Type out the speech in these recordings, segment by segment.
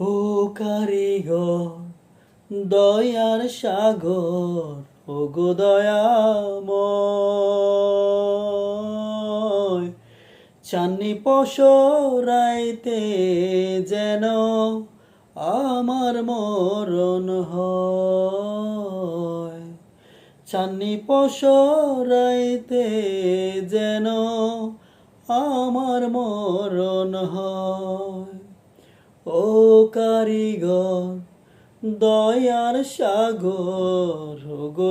ও কারিগর দয়ার সাগর, ও গো দয়াময়। চান্নি পশরাইতে যেন আমার মরণ চান্নি পশরাইতে যেন আমার মরণ হয়। ও কারিগর, দয়ার সাগর গো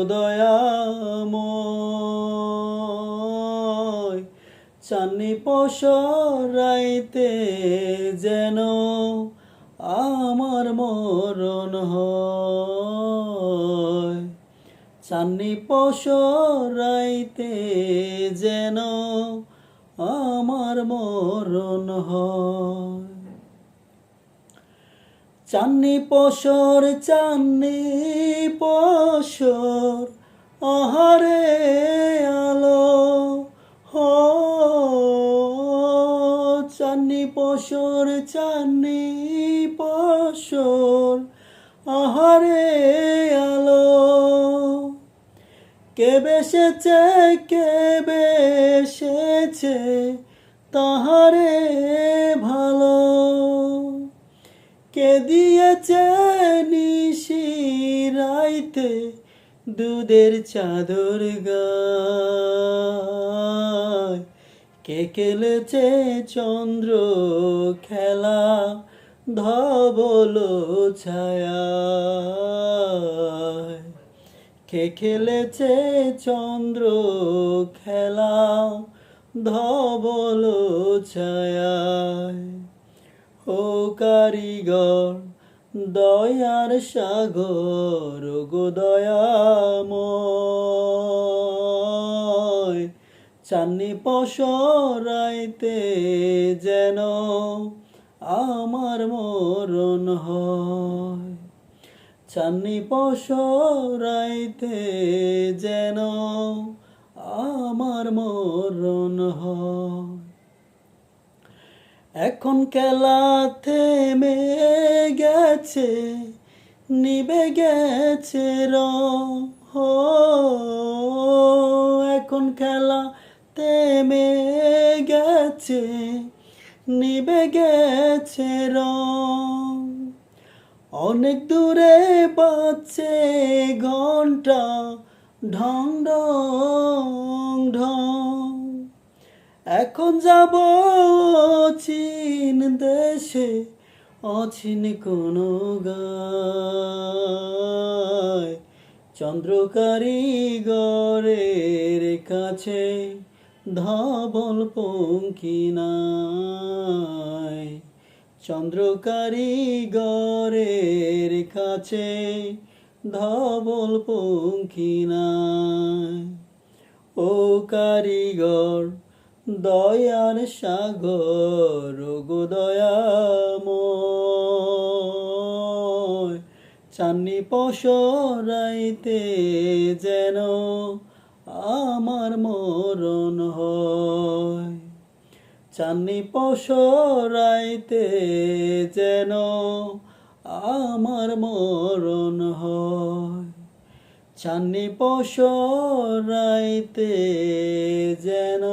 চান্নি পশরাইতে যেন আমার মরণ হয়। চান্নি পশরাইতে যেন আমার মরণ হয়। চান্নি পশর চান্নি পশর, আহারে আলো, হো, চান্নি পশর চান্নি পশর, আহারে আলো। কে বেসেছে কে বেসেছে, তাহারে ভালো। কে দিয়েছে নিশিরাইতে দুধের চাদর গায়? কে খেলেছে চন্দ্র খেলা ধবল ছায়া কে খেলেছে চন্দ্র খেলা ধবল ছায়ায়? ও কারিগর, দয়ার সাগর গো দয়াময়। চান্নি পশরাইতে যেন আমার মরণ হয়। চান্নি পশরাইতে যেন আমার মরণ হয়। এখন খেলা থেমে গেছে নিবে গেছে র এখন খেলা থেমে গেছে নিবে গেছে র অনেক দূরে বাজছে ঘণ্টা, ঢং ঢং ঢং। এখন যাব চীন দেশে, অচিন কোনো গায়। চন্দ্রকারী গড়ের কাছে ধবল পঙ্কি নাই। চন্দ্রকারী গড়ের কাছে ধবল পঙ্কি নাই। ও কারিগর দয়ার সাগর গো দয়াময়। চান্নি পশরাইতে যেন আমার মরণ হয়। চান্নি পশরাইতে যেন আমার মরণ হয়। চান্নি পশরাইতে যেন